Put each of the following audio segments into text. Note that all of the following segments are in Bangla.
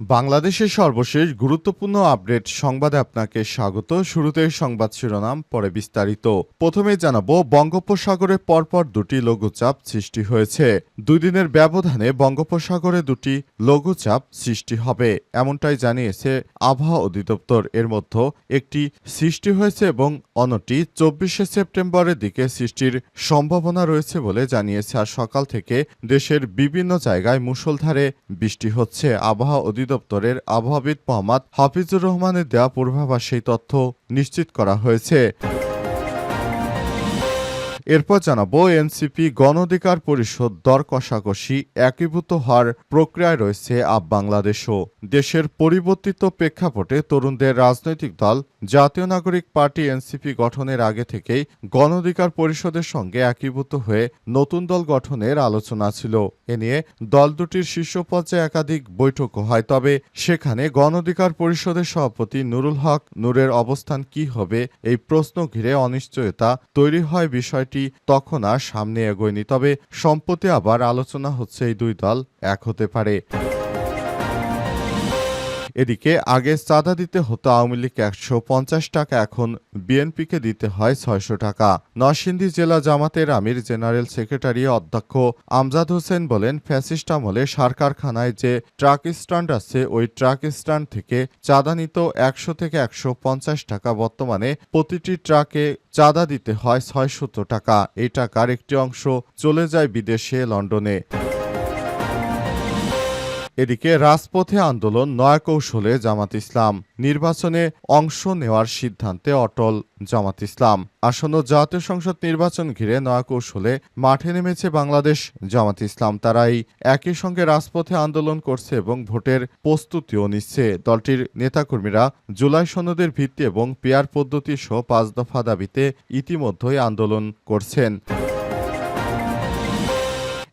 বাংলাদেশের সর্বশেষ গুরুত্বপূর্ণ আপডেট সংবাদে আপনাকে স্বাগত। শুরুতে সংবাদ শিরোনাম, পরে বিস্তারিত। প্রথমে জানাব, বঙ্গোপসাগরে পরপর দুটি লঘুচাপ সৃষ্টি হয়েছে। দুই দিনের ব্যবধানে বঙ্গোপসাগরে দুটি লঘুচাপ সৃষ্টি হবে, এমনটাই জানিয়েছে আবহাওয়া অধিদপ্তর। এর মধ্যে একটি সৃষ্টি হয়েছে এবং অন্যটি চব্বিশে সেপ্টেম্বরের দিকে সৃষ্টির সম্ভাবনা রয়েছে বলে জানিয়েছে। আর সকাল থেকে দেশের বিভিন্ন জায়গায় মুষলধারে বৃষ্টি হচ্ছে। আবহাওয়া অধিদপ্তরের আবহাওয়াবিদ মোহাম্মদ হাফিজুর রহমানের দেয়া পূর্বাভাস সেই তথ্য নিশ্চিত করা হয়েছে। এরপর জানাব, এনসিপি গণ অধিকার পরিষদ দর কষাকষি একীভূত হওয়ার প্রক্রিয়ায় রয়েছে আপ বাংলাদেশও। দেশের পরিবর্তিত প্রেক্ষাপটে তরুণদের রাজনৈতিক দল, জাতীয় নাগরিক পার্টি এনসিপি গঠনের আগে থেকেই গণ অধিকার পরিষদের সঙ্গে একীভূত হয়ে নতুন দল গঠনের আলোচনা ছিল। এ নিয়ে দল দুটির শীর্ষ পর্যায়ে একাধিক বৈঠক হয়, তবে সেখানে গণ অধিকার পরিষদের সভাপতি নুরুল হক নূরের অবস্থান কি হবে এই প্রশ্ন ঘিরে অনিশ্চয়তা তৈরি হয় বিষয়টি তখন আর সামনে এগোয়নি, তবে সম্প্রতি আবার আলোচনা হচ্ছে এই দুই দল এক হতে পারে। এদিকে আগে চাঁদা দিতে হতো আওয়ামী লীগ একশো পঞ্চাশ টাকা, এখন বিএনপিকে দিতে হয় ছয়শো টাকা। নরসিংদী জেলা জামাতের আমির জেনারেল সেক্রেটারি অধ্যক্ষ আমজাদ হোসেন বলেন, ফ্যাসিস্ট আমলে সার কারখানায় যে ট্রাক স্ট্যান্ড আছে, ওই ট্রাক স্ট্যান্ড থেকে চাঁদা নিত একশো থেকে একশো পঞ্চাশ টাকা। বর্তমানে প্রতিটি ট্রাকে চাঁদা দিতে হয় ছয়শত টাকা। এই টাকার একটি অংশ চলে যায় বিদেশে, লন্ডনে। এদিকে রাজপথে আন্দোলন নয়া কৌশলে জামাত ইসলাম, নির্বাচনে অংশ নেওয়ার সিদ্ধান্তে অটল জামাত ইসলাম। আসন্ন জাতীয় সংসদ নির্বাচন ঘিরে নয়া কৌশলে মাঠে নেমেছে বাংলাদেশ জামাত ইসলাম। তারাই একই সঙ্গে রাজপথে আন্দোলন করছে এবং ভোটের প্রস্তুতিও নিচ্ছে। দলটির নেতাকর্মীরা জুলাই সনদের ভিত্তি এবং পেয়ার পদ্ধতি সহ পাঁচ দফা দাবিতে ইতিমধ্যেই আন্দোলন করছেন।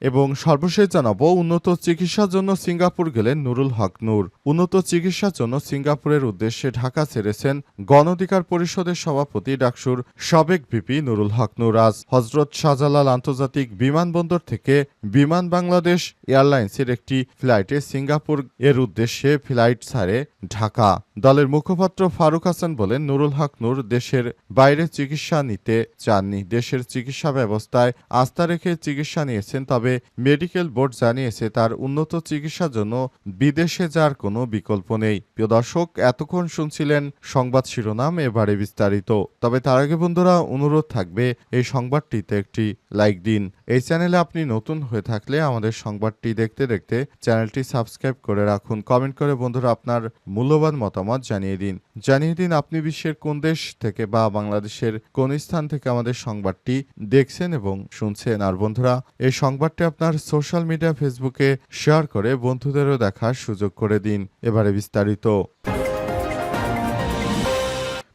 এবং সর্বশেষ জানাব, উন্নত চিকিৎসার জন্য সিঙ্গাপুর গেলেন নুরুল হক নূর। উন্নত চিকিৎসার জন্য সিঙ্গাপুরের উদ্দেশ্যে ঢাকা ছেড়েছেন গণ অধিকার পরিষদের সভাপতি ডাকসুর সাবেক ভিপি নুরুল হক নূর। আজ হজরত শাহজালাল আন্তর্জাতিক বিমানবন্দর থেকে বিমান বাংলাদেশ এয়ারলাইন্সের একটি ফ্লাইটে সিঙ্গাপুর এর উদ্দেশ্যে ফ্লাইট ছাড়ে ঢাকা। দলের মুখপাত্র ফারুক হাসান বলেন, নুরুল হক নূর দেশের বাইরে চিকিৎসা নিতে চাননি। দেশের চিকিৎসা ব্যবস্থায় আস্থা রেখে চিকিৎসা নিয়েছেন, তবে মেডিকেল বোর্ড জানিয়েছে, তার উন্নত চিকিৎসার জন্য বিদেশে যাওয়ার কোনো বিকল্প নেই। প্রিয় দর্শক, এতক্ষণ শুনছিলেন সংবাদ শিরোনাম, এবারে বিস্তারিত। তবে তার আগে বন্ধুরা, অনুরোধ থাকবে, এই সংবাদটিতে একটি লাইক দিন। এই চ্যানেলে আপনি নতুন হয়ে থাকলে আমাদের সংবাদটি দেখতে দেখতে চ্যানেলটি সাবস্ক্রাইব করে রাখুন। কমেন্ট করে বন্ধুরা আপনার মূল্যবান মতামত জানিয়ে দিন। জানিয়ে দিন, আপনি বিশ্বের কোন দেশ থেকে বা বাংলাদেশের কোন স্থান থেকে আমাদের সংবাদটি দেখছেন এবং শুনছেন। আর বন্ধুরা, এই সংবাদটি আপনার সোশ্যাল মিডিয়া ফেসবুকে শেয়ার করে বন্ধুদেরও দেখার সুযোগ করে দিন। এবারে বিস্তারিত।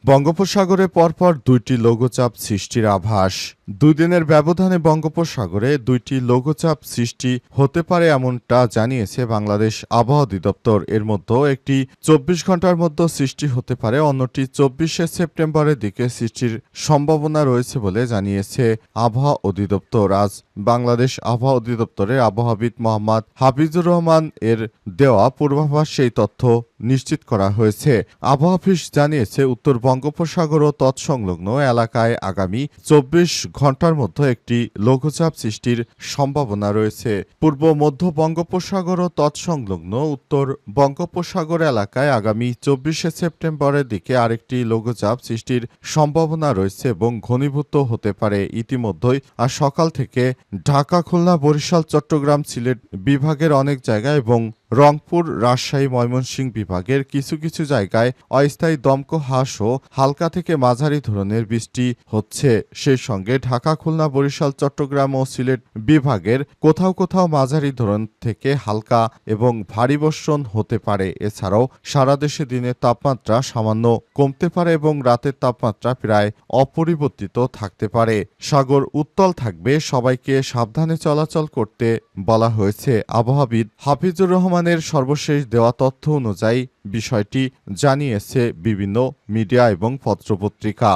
বঙ্গোপসাগরে পরপর দুইটি লঘুচাপ সৃষ্টির আভাস। দুই দিনের ব্যবধানে বঙ্গোপসাগরে দুইটি লঘুচাপ সৃষ্টি হতে পারে এমনটা জানিয়েছে বাংলাদেশ আবহাওয়া অধিদপ্তর। এর মধ্যে একটি চব্বিশ ঘণ্টার মধ্যে সৃষ্টি হতে পারে, অন্যটি চব্বিশে সেপ্টেম্বরের দিকে সৃষ্টির সম্ভাবনা রয়েছে বলে জানিয়েছে আবহাওয়া অধিদপ্তর। আজ বাংলাদেশ আবহাওয়া অধিদপ্তরের আবহাওয়াবিদ মোহাম্মদ হাফিজুর রহমান এর দেওয়া পূর্বাভাস সেই তথ্য নিশ্চিত করা হয়েছে। আবহাওয়া অফিস জানিয়েছে, উত্তর বঙ্গোপসাগর ও তৎসংলগ্ন এলাকায় আগামী চব্বিশ ঘণ্টার মধ্যে একটি লঘুচাপ সৃষ্টির সম্ভাবনা রয়েছে। পূর্ব মধ্য বঙ্গোপসাগর ও তৎসংলগ্ন উত্তর বঙ্গোপসাগর এলাকায় আগামী চব্বিশে সেপ্টেম্বরের দিকে আরেকটি লঘুচাপ সৃষ্টির সম্ভাবনা রয়েছে এবং ঘনীভূত হতে পারে। ইতিমধ্যেই আর সকাল থেকে ঢাকা, খুলনা, বরিশাল, চট্টগ্রাম, সিলেট বিভাগের অনেক জায়গায় এবং রংপুর, রাজশাহী, ময়মনসিংহ বিভাগের কিছু কিছু জায়গায় অস্থায়ী দমক হাঁস ও হালকা থেকে মাঝারি ধরনের বৃষ্টি হচ্ছে। সেই সঙ্গে ঢাকা, খুলনা, বরিশাল, চট্টগ্রাম ও সিলেট বিভাগের কোথাও কোথাও মাঝারি ধরন থেকে হালকা এবং ভারী বর্ষণ হতে পারে। এছাড়াও সারা দেশে দিনের তাপমাত্রা সামান্য কমতে পারে এবং রাতের তাপমাত্রা প্রায় অপরিবর্তিত থাকতে পারে। সাগর উত্তল থাকবে, সবাইকে সাবধানে চলাচল করতে বলা হয়েছে। আবহাওয়াবিদ হাফিজুর রহমানের সর্বশেষ দেওয়া তথ্য অনুযায়ী বিষয়টি জানিয়েছে বিভিন্ন মিডিয়া এবং পত্রপত্রিকা।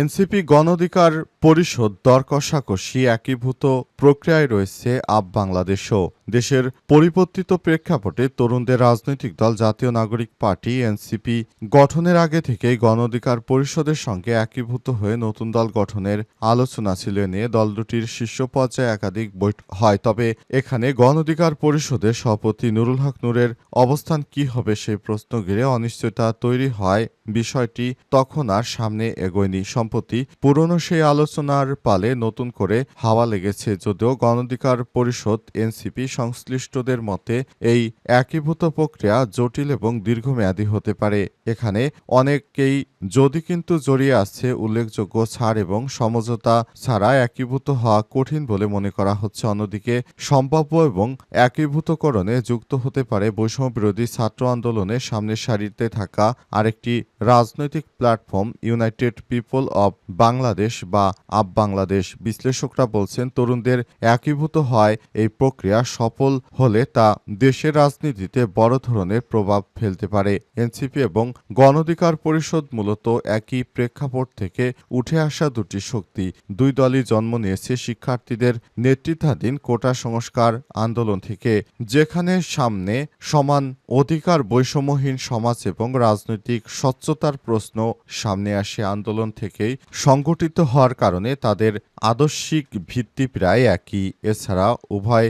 এনসিপি গণঅধিকার পরিষদ দর কষাকষি একীভূত প্রক্রিয়ায় রয়েছে আপ বাংলাদেশও। দেশের পরিবর্তিত প্রেক্ষাপটে তরুণদের রাজনৈতিক দল, জাতীয় নাগরিক পার্টি, এনসিপি গঠনের আগে থেকেই গণঅধিকার পরিষদের সঙ্গে একীভূত হয়ে নতুন দল গঠনের আলোচনা ছিল নিয়ে দল দুটির শীর্ষ পর্যায়ে একাধিক বৈঠক হয়। তবে এখানে গণঅধিকার পরিষদের সভাপতি নুরুল হক নূরের অবস্থান কি হবে সেই প্রশ্ন ঘিরে অনিশ্চয়তা তৈরি হয়। বিষয়টি তখন আর সামনে এগোয়নি। সম্প্রতি পুরনো সেই আলোচনার পালে নতুন করে হাওয়া লেগেছে, যদিও গণঅধিকার পরিষদ, এনসিপি সংশ্লিষ্টদের মতে, এই একীভূত প্রক্রিয়া জটিল এবং দীর্ঘমেয়াদী হতে পারে। এখানে অনেকেই যদি কিন্তু জড়িয়ে আছে উল্লেখযোগ্য ছাড় এবং সমঝোতা ছাড়া একীভূত হওয়া কঠিন বলে মনে করা হচ্ছে। অন্যদিকে, সম্ভাব্য এবং একীভূতকরণে যুক্ত হতে পারে বৈষম্য বিরোধী ছাত্র আন্দোলনে সামনের সারিতে থাকা আরেকটি রাজনৈতিক platform, United People of Bangladesh বা আপ বাংলাদেশ। বিশ্লেষকরা বলছেন, তরুণদের একীভূত হয় এই প্রক্রিয়া সফল হলে তা দেশের রাজনীতিতে বড় ধরনের প্রভাব ফেলতে পারে। এনসিপি এবং গণঅধিকার পরিষদ মূলত একই প্রেক্ষাপট থেকে উঠে আসা দুটি শক্তি। দুই দলই জন্ম নিয়েছে শিক্ষার্থীদের নেতৃত্বাধীন কোটা সংস্কার আন্দোলন থেকে, যেখানে সামনে সমান অধিকার বৈষম্যহীন সমাজ এবং রাজনৈতিক স্বচ্ছতার প্রশ্ন সামনে আসে। আন্দোলন থেকেই সংগঠিত হওয়ার কারণে তাদের আদর্শিক ভিত্তি প্রায় একই। এছাড়া উভয়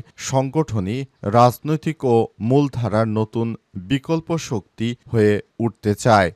সংগঠনই রাজনৈতিক ও মূলধারার নতুন বিকল্প শক্তি হয়ে উঠতে চায়।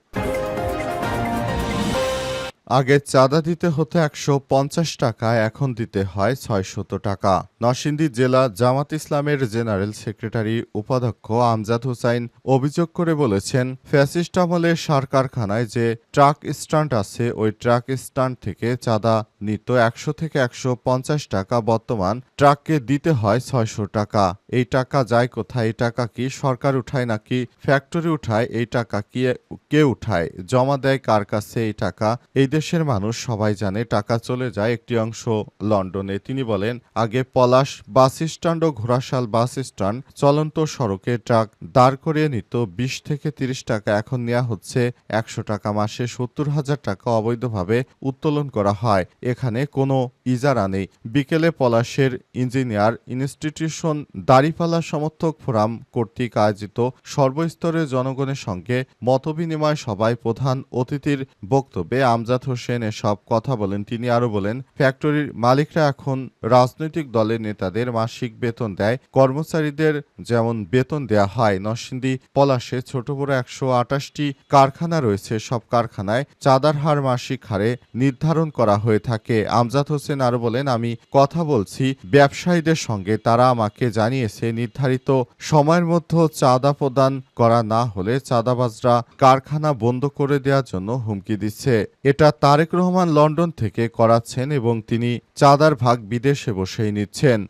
আগে চাঁদা দিতে হতো একশো পঞ্চাশ টাকা, এখন দিতে হয় ছয়শত টাকা। নরসিংদী জেলা জামাত ইসলামের জেনারেল সেক্রেটারি উপাধ্যক্ষ আমজাদ হুসাইন অভিযোগ করে বলেছেন, ফ্যাসিস্ট আমলে সার কারখানায় যে ট্রাক স্ট্যান্ড আছে, ওই ট্রাক স্ট্যান্ড থেকে চাঁদা নিত একশো থেকে একশো পঞ্চাশ টাকা, বর্তমান ট্রাককে দিতে হয় ছয়শো টাকা। এই টাকা যায় কোথায়? এই টাকা কি সরকার উঠায় নাকি ফ্যাক্টরি উঠায়? এই টাকা কি, কে উঠায়? জমা দেয় কার কাছে এই টাকা? এই দেশের মানুষ সবাই জানে টাকা চলে যায় একটি অংশ লন্ডনে। তিনি বলেন, আগে পলাশ বাস স্ট্যান্ড ও ঘোড়াশাল বাস স্ট্যান্ড, চলন্ত সড়কে ট্রাক দাঁড় করিয়ে নিত। বিশ থেকে তিরিশ টাকা এখন নেওয়া হচ্ছে। একশো টাকা মাসে সত্তর হাজার টাকা অবৈধভাবে উত্তোলন করা হয়। এখানে কোনো ইজারা নেই। বিকেলে পলাশের ইঞ্জিনিয়ার ইনস্টিটিউশন দাড়িপালা সমর্থক ফোরাম কর্তৃক আয়োজিত সর্বস্তরের জনগণের সঙ্গে মতবিনিময় সভায় প্রধান অতিথির বক্তব্যে আমজাদ হোসেন এসব কথা বলেন, তিনি আরও বলেন, ফ্যাক্টরির মালিকরা এখন রাজনৈতিক দলের নেতাদের মাসিক বেতন দেয়। কর্মচারীদের যেমন বেতন দেয়া হয়, নরসিংদী পলাশে ছোট বড় একশো আটাশটি কারখানা রয়েছে। সব কারখানায় চাঁদার হার মাসিক হারে নির্ধারণ করা হয়ে থাকে। আমজাদ হোসেন আরও বলেন, আমি কথা বলছি ব্যবসায়ীদের সঙ্গে, তারা আমাকে জানিয়েছে নির্ধারিত সময়ের মধ্যে চাঁদা প্রদান করা না হলে চাঁদাবাজরা কারখানা বন্ধ করে দেওয়ার জন্য হুমকি দিচ্ছে। এটা তারেক রহমান লন্ডন থেকে করাচ্ছেন এবং তিনি চাঁদার ভাগ বিদেশে বসেই নিচ্ছেন।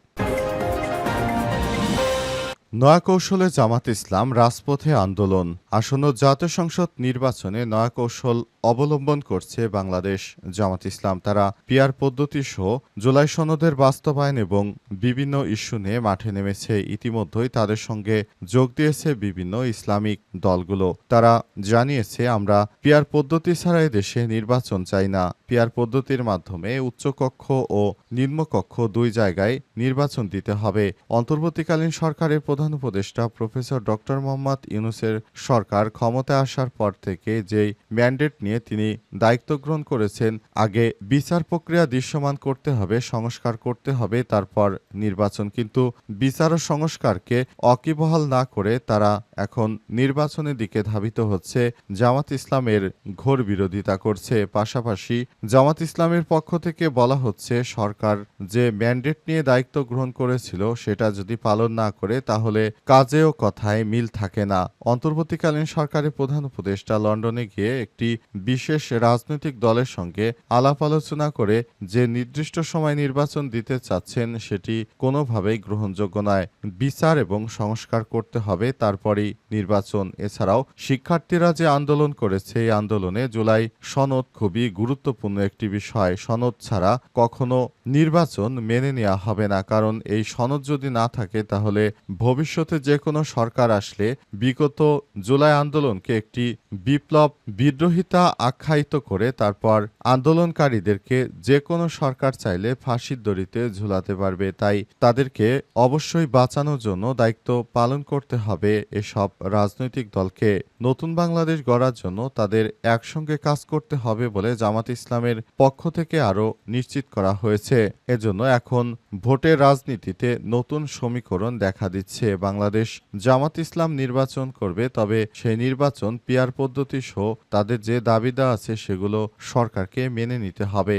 নয়া কৌশলে জামাত ইসলাম রাজপথে আন্দোলন। আসন্ন জাতীয় সংসদ নির্বাচনে নয়া কৌশল অবলম্বন করছে বাংলাদেশ, জামাত ইসলাম। তারা পিয়ার পদ্ধতি সহ জুলাই সনদের বাস্তবায়ন এবং বিভিন্ন ইস্যু নিয়ে মাঠে নেমেছে। ইতিমধ্যেই তাদের সঙ্গে যোগ দিয়েছে বিভিন্ন ইসলামিক দলগুলো। তারা জানিয়েছে, আমরা পিয়ার পদ্ধতি ছাড়া দেশে নির্বাচন চাই না। পিয়ার পদ্ধতির মাধ্যমে উচ্চকক্ষ ও নিম্নকক্ষ দুই জায়গায় নির্বাচন দিতে হবে। অন্তর্বর্তীকালীন সরকারের প্রধান উপদেষ্টা প্রফেসর ডক্টর মোহাম্মদ ইউনুসের সরকার ক্ষমতায় আসার পর থেকে যেই ম্যান্ডেট নিয়ে তিনি দায়িত্ব গ্রহণ করেছেন। আগে বিচার প্রক্রিয়া দৃশ্যমান করতে হবে, সংস্কার করতে হবে, তারপর নির্বাচন। কিন্তু বিচার ও সংস্কারকে অকিবহাল না করে তারা এখন নির্বাচনের দিকে ধাবিত হচ্ছে জামাত ইসলামের ঘোর বিরোধিতা করছে। পাশাপাশি জামাত ইসলামের পক্ষ থেকে বলা হচ্ছে, সরকার যে ম্যান্ডেট নিয়ে দায়িত্ব গ্রহণ করেছিল সেটা যদি পালন না করে, তাহলে কাজে ও কথায় মিল থাকে না। অন্তর্বর্তীকালীন সরকারের প্রধান উপদেষ্টা লন্ডনে গিয়ে একটি বিশেষ রাজনৈতিক দলের সঙ্গে আলাপ আলোচনা করে যে নির্দিষ্ট সময় নির্বাচন দিতে চাচ্ছেন সেটি কোনোভাবেই গ্রহণযোগ্য নয়। বিচার এবং সংস্কার করতে হবে, তারপরেই নির্বাচন। এছাড়াও শিক্ষার্থীরা যে আন্দোলন করেছে, এই আন্দোলনে জুলাই সনদ খুবই গুরুত্বপূর্ণ একটি বিষয়। সনদ ছাড়া কখনো নির্বাচন মেনে নেওয়া হবে না। কারণ এই সনদ যদি না থাকে, তাহলে ভবিষ্যতে যে কোনো সরকার আসলে বিগত জুলাই আন্দোলনকে একটি বিপ্লব বিদ্রোহিতা আখ্যায়িত করে, তারপর আন্দোলনকারীদেরকে যে কোনো সরকার চাইলে ফাঁসির দড়িতে ঝুলাতে পারবে। তাই তাদেরকে অবশ্যই বাঁচানোর জন্য দায়িত্ব পালন করতে হবে এসব রাজনৈতিক দলকে নতুন বাংলাদেশ গড়ার জন্য তাদের একসঙ্গে কাজ করতে হবে বলে জামাত ইসলামের পক্ষ থেকে আরও নিশ্চিত করা হয়েছে। এজন্য এখন ভোটের রাজনীতিতে নতুন সমীকরণ দেখা দিচ্ছে। বাংলাদেশ জামাত ইসলাম নির্বাচন করবে, তবে সেই নির্বাচন পিয়ার পদ্ধতি সহ তাদের যে দাবিদা আছে সেগুলো সরকারকে মেনে নিতে হবে।